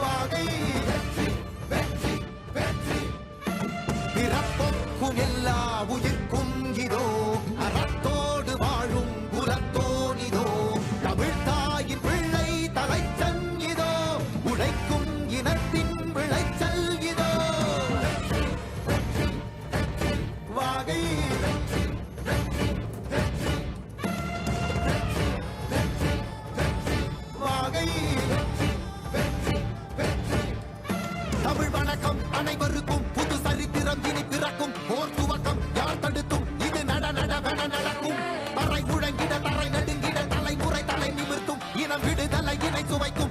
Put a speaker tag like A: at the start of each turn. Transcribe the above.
A: வாகை பிள்ளை தலைச்சன் இதோ உழைக்கும் இனத்தின் ஈழம் விடுதலையினை சுவைக்கும்